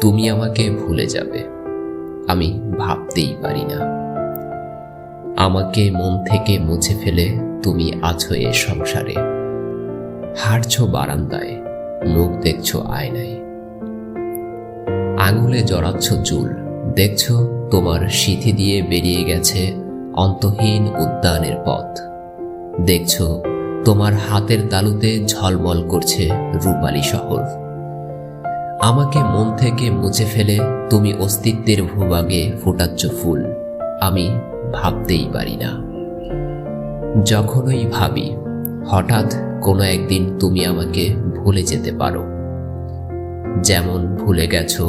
তুমি আমাকে ভুলে যাবে। আমি ভাবতেই পারি না। আমাকে মন থেকে মুছে ফেলে তুমি আছো এ সংসারে। হারছো বারান্দায়, মুখ দেখছ আয়নায়। আঙুলে জড়াচ্ছ চুল, দেখছ তোমার সিথি দিয়ে বেরিয়ে গেছে অন্তহীন উদ্যানের পথ। দেখছ তোমার হাতের তালুতে ঝলমল করছে রূপালী শহর। আমাকে মন থেকে মুছে ফেলে তুমি অস্তিত্বের ভূভাগে ফোটাচ্ছ ফুল। আমি ভাবতেই পারি না। যখনই ভাবি, হঠাৎ কোনো একদিন তুমি আমাকে ভুলে যেতে পারো। যেমন ভুলে গেছো,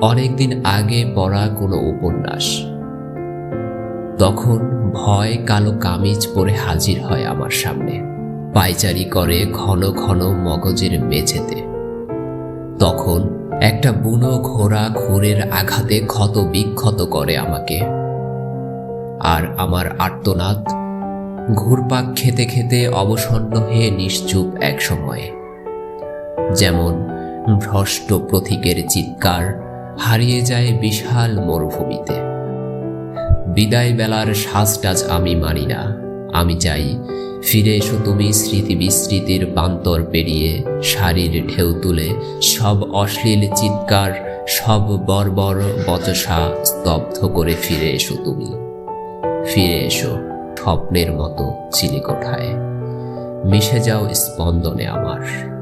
অনেকদিন আগে পড়া কোনো উপন্যাস। তখন ভয় কালো কামিজ পরে হাজির হয় আমার সামনে। পাইচারি করে ঘন ঘন মগজের মেঝেতে। তখন একটা বুনো ঘোড়া ঘুরের আঘাতে ক্ষত বিক্ষত করে আমাকে। আর আমার আর্তনাদ ঘুরপাক খেতে খেতে অবসন্ন হয়ে নিশ্চুপ এক সময়ে। যেমন ভ্রষ্ট প্রতীকের চিৎকার হারিয়ে যায় বিশাল মরুভূমিতে। বিদায় বেলার শ্বাসটাজ আমি মানি না, আমি চাই ফিরে এসো তুমি স্মৃতি বিস্মৃতির বান্তর পেরিয়ে, শাড়ির ঢেউ তুলে, সব অশ্লীল চিৎকার, সব বর্বর বচসা স্তব্ধ করে ফিরে এসো তুমি। ফিরে এসো স্বপ্নের মতো চিলিকোঠায়। মিশে যাও স্পন্দনে আমার।